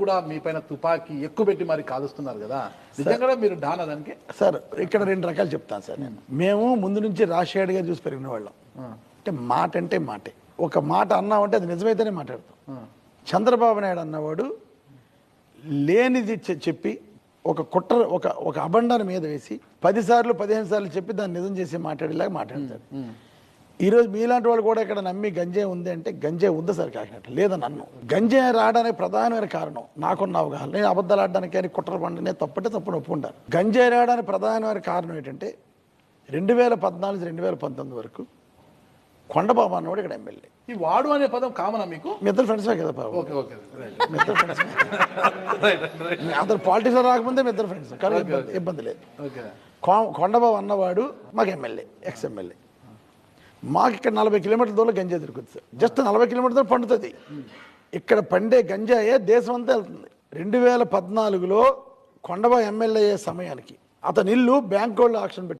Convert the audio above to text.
కూడా మీ పైన తుపాకీ ఎక్కువ పెట్టి మరి కాలుస్తున్నారు కదా. నిజంగా మీరు డానా దానికి సార్ ఇక్కడ రెండు రకాలు చెప్తాను సార్ నేను. మేము ముందు నుంచి రాజశేఖర్ గారు చూసి పెరిగిన వాళ్ళం. అంటే మాట అంటే మాటే. ఒక మాట అన్నామంటే అది నిజమైతేనే మాట్లాడతాం. చంద్రబాబు నాయుడు అన్నవాడు లేనిది చెప్పి ఒక కుట్ర ఒక ఒక అబండాన్ని మీద వేసి పదిసార్లు పదిహేను సార్లు చెప్పి దాన్ని నిజం చేసి మాట్లాడేలాగా మాట్లాడతాడు. ఈరోజు మీలాంటి వాళ్ళు కూడా ఇక్కడ నమ్మి గంజే ఉంది అంటే గంజే ఉంది సార్ కాకినట్టు లేదని నన్ను. గంజే రావడానికి ప్రధానమైన కారణం నాకున్న అవగాహన. నేను అబద్ధాలు ఆడడానికి కానీ కుట్ర పండునే తప్పంటే తప్పును ఒప్పుకుంటాను గంజే రావడానికి ప్రధానమైన కారణం ఏంటంటే రెండు వేల పద్నాలుగు రెండు వేల పంతొమ్మిది వరకు కొండబాబు అన్నవాడు ఇక్కడ ఎమ్మెల్యే. ఈ వాడు అనే పదం కామనా మీకు? మీ ఇద్దరు ఫ్రెండ్సే కదా బాబు? మీ ఇద్దరు ఫ్రెండ్స్. అతను పాలిటిక్స్లో రాకముందే మీ ఇద్దరు ఫ్రెండ్స్. కానీ ఇబ్బంది లేదు. కొండబాబు అన్నవాడు మాకు ఎమ్మెల్యే ఎక్స్ ఎమ్మెల్యే మాకు ఇక్కడ నలభై కిలోమీటర్ల దూరం గంజా దొరుకుతుంది సార్. జస్ట్ నలభై కిలోమీటర్ల దూరం పండుతుంది. ఇక్కడ పండే గంజాయే దేశం అంతా వెళ్తుంది. రెండు వేల పద్నాలుగులో కొండబా ఎమ్మెల్యే సమయానికి అతని ఇల్లు బ్యాంక్ వాళ్ళు ఆక్షన్ పెట్టి